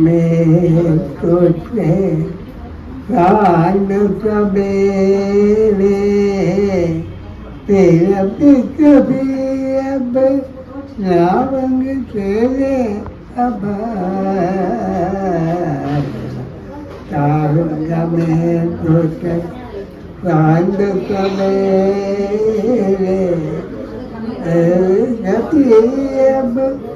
में तुझे प्राण सवेरे तेरा अब लावंग तेरे अब तारंग में तुझे प्राण अब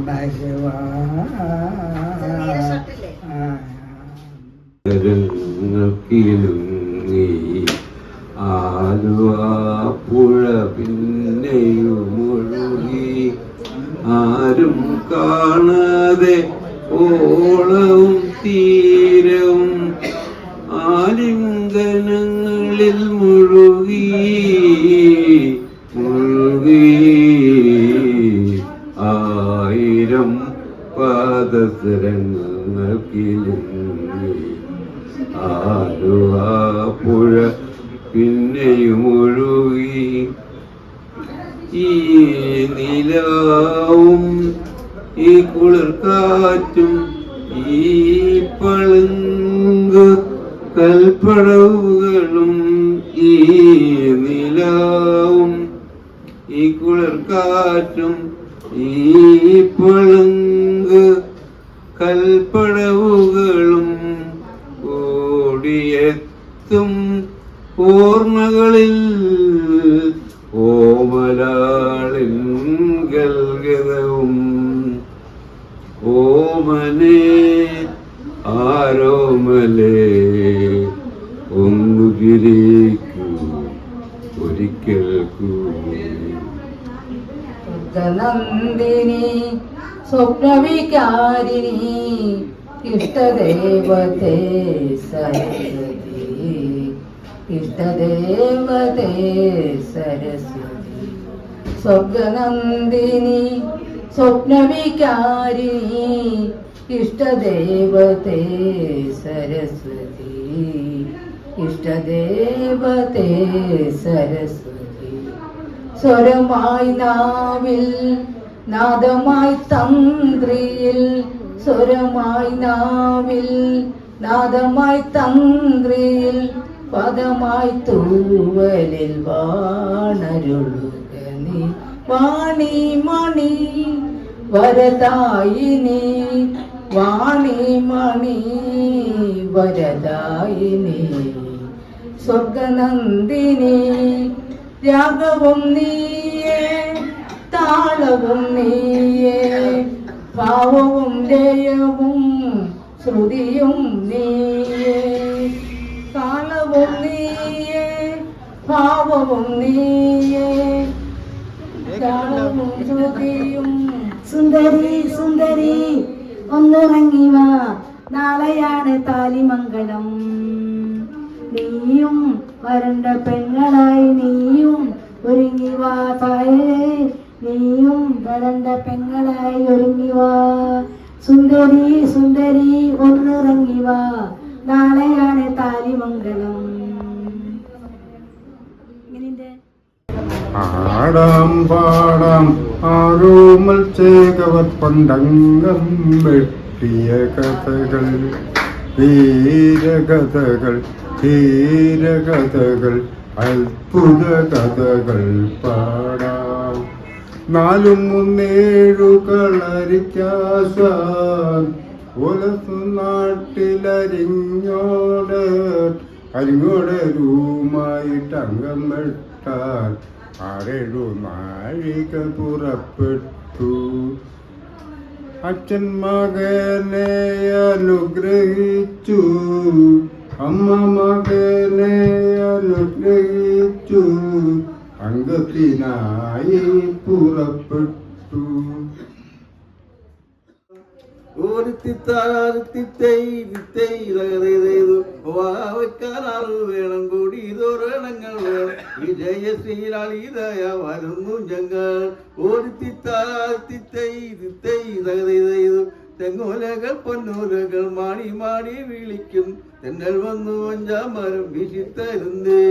നമ നീ ആലുവ പുഴ പിന്നെയുമൊഴുകി ആരും കാണാതെ ഓളവും തീരവും ആലിംഗനങ്ങളിൽ മുഴുകി മുഴുകി പുഴ പിന്നെയും ഒഴുകി ഈ നിലാവും ഈ കുളിർക്കാറ്റും ഈ പളുങ്ക് കൽപ്പടവുകളും ഈ നിലാവും ഈ കുളിർക്കാറ്റും ഈ പളുങ്ക് കൽപ്പടവുകളും ഓടിയെത്തും ഓർമ്മകളിൽ ഓമലാളിൻ ഗൽഗതവും. ഓമനെ ആരോമലേ ഒന്നു കിരീക്കൂ ഒരിക്കൽ നന്ദിനി സ്വപ്നവികാരിണി ഇഷ്ടദേവത്തെ സരസ്വതി. ഇഷ്ടദേവതേ സരസ്വതി. സ്വർഗനന്ദിനി സ്വപ്നവികാരിണി ഇഷ്ടദേവതേ സരസ്വതി. ഇഷ്ടദേവതേ സരസ്വതി. സ്വരമായി നാവിൽ നാദമായി തന്ത്രിയിൽ. സ്വരമായി നാവിൽ നാദമായി തന്ത്രിയിൽ. പദമായി തൂവലിൽ വാണരുളുക നീ വാണി മണി വരദായിനി വാണി മണി വരദായിനി സ്വർഗനന്ദിനി രാഗവും നീയേ താളവും നീയേ ഭാവവും ലയവും ശ്രുതിയും നീയേ. താളവും നീയേ ഭാവവും നീയേ. സുന്ദരി സുന്ദരി ഒന്നിറങ്ങി വാ. നാളെയാണ് താലിമംഗലം. നീയും വരണ്ട പെങ്ങളായി നീയും ഒരുങ്ങി വാ താഴെ നീയും വരണ്ട പെങ്ങളായി ഒരുങ്ങി വാ. സുന്ദരി സുന്ദരി ഒന്നിറങ്ങി വാ. നാളെയാണ് ഇങ്ങനെയുണ്ട് ആടാം പാടാം ആരോമൽ ചേകവർ പണ്ടംഗം വെട്ടിയ കഥകൾ വീരകഥകൾ ധീരകഥകൾ അത്ഭുത കഥകൾ പാടാം. നാലും മൂന്നേഴു കളരിക്കാസാൻ ഒലത്തു നാട്ടിലരിഞ്ഞോട് അരിങ്ങോടരുമായിട്ട് അംഗം വെട്ടാൻ ആരേഴു നാഴിക പുറപ്പെട്ടു. അച്ഛൻ മകനെ അനുഗ്രഹിച്ചു. അമ്മ മകനെ അനുഗ്രഹിച്ചു. അംഗത്തിനായി പുറപ്പെട്ടു. ഓരത്തിത്താരത്തിത്തൈതു വേണം കൂടി ഇതോരണങ്ങൾ വേണം വിജയശ്രീലാളിതയ വരുന്നു ഞങ്ങൾ ഓരത്തിത്താരത്തിത്തൈതു തെങ്ങോലകൾ പൊന്നോലകൾ മാടി മാടി വിളിക്കും. തെന്നൽ വന്നു അഞ്ചാമരം വീശിത്തരുന്നേ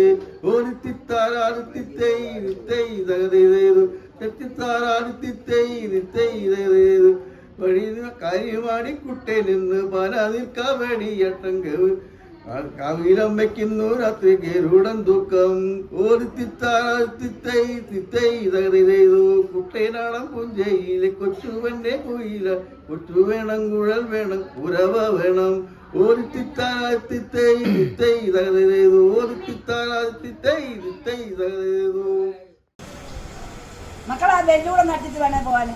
ഓരത്തിത്താരത്തിത്തൈതു തെറ്റിത്താരത്തിത്തൈതു വഴി കാര്യമാടി കുട്ടേ നിന്ന് പലതിൽ കവടിയട്ടം കവിലം വയ്ക്കുന്നു രാത്രി ഗരുടൻ ദുഃഖം. ഒരു തിത്തൈ തിത്തൈ തകതിതു കുട്ടേനാടം പുഞ്ചയിലെ കൊച്ചുവന്റെ കുയില. കൊച്ചു വേണം കുഴൽ വേണം കുരവ വേണം. ഒരു തിത്തൈ തിത്തൈ തകതിതു ഒരു തിത്തൈ തിത്തൈ തകതിതു മക്കളാ വെല്ലൂടെ നട്ടിട്ട് വേണേ പോവാന്.